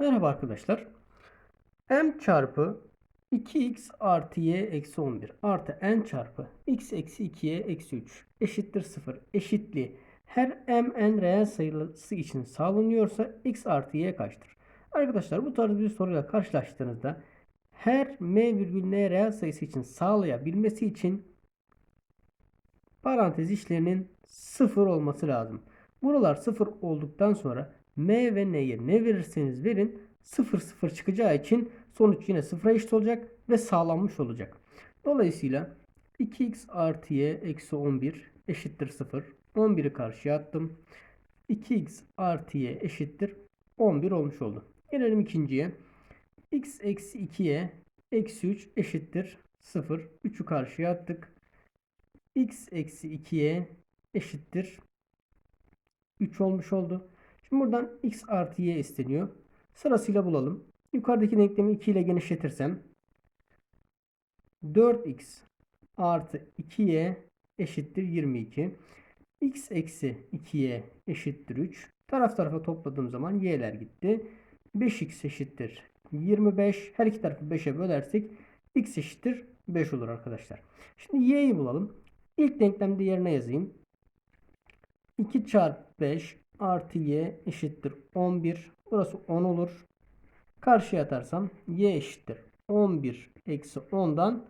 Merhaba arkadaşlar. m çarpı 2x artı y eksi 11 artı n çarpı x eksi 2y eksi 3 eşittir 0 eşitliği her m n reel sayısı için sağlanıyorsa x artı y kaçtır? Arkadaşlar bu tarz bir soruyla karşılaştığınızda her m virgül n reel sayısı için sağlayabilmesi için parantez içlerinin 0 olması lazım. Buralar 0 olduktan sonra m ve n'ye ne verirseniz verin 0 0 çıkacağı için sonuç yine 0'a eşit olacak ve sağlanmış olacak. Dolayısıyla 2x artı y eksi 11 eşittir 0. 11'i karşıya attım. 2x artı y eşittir 11 olmuş oldu. Gelelim ikinciye. x eksi 2y eksi 3 eşittir 0. 3'ü karşıya attık. x eksi 2y eşittir 3 olmuş oldu. Şimdi buradan x artı y isteniyor. Sırasıyla bulalım. Yukarıdaki denklemi 2 ile genişletirsem 4x artı 2y eşittir 22. x eksi 2y eşittir 3. Taraf tarafa topladığım zaman y'ler gitti. 5x eşittir 25. Her iki tarafı 5'e bölersek x eşittir 5 olur arkadaşlar. Şimdi y'yi bulalım. İlk denklemde yerine yazayım. 2 çarpı 5 artı y eşittir 11. Burası 10 olur. Karşıya atarsam y eşittir 11 eksi 10'dan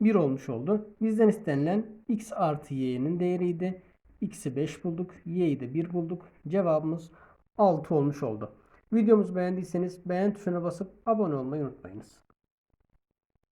1 olmuş oldu. Bizden istenilen x artı y'nin değeriydi. x'i 5 bulduk. y'yi de 1 bulduk. Cevabımız 6 olmuş oldu. Videomuzu beğendiyseniz beğen tuşuna basıp abone olmayı unutmayınız.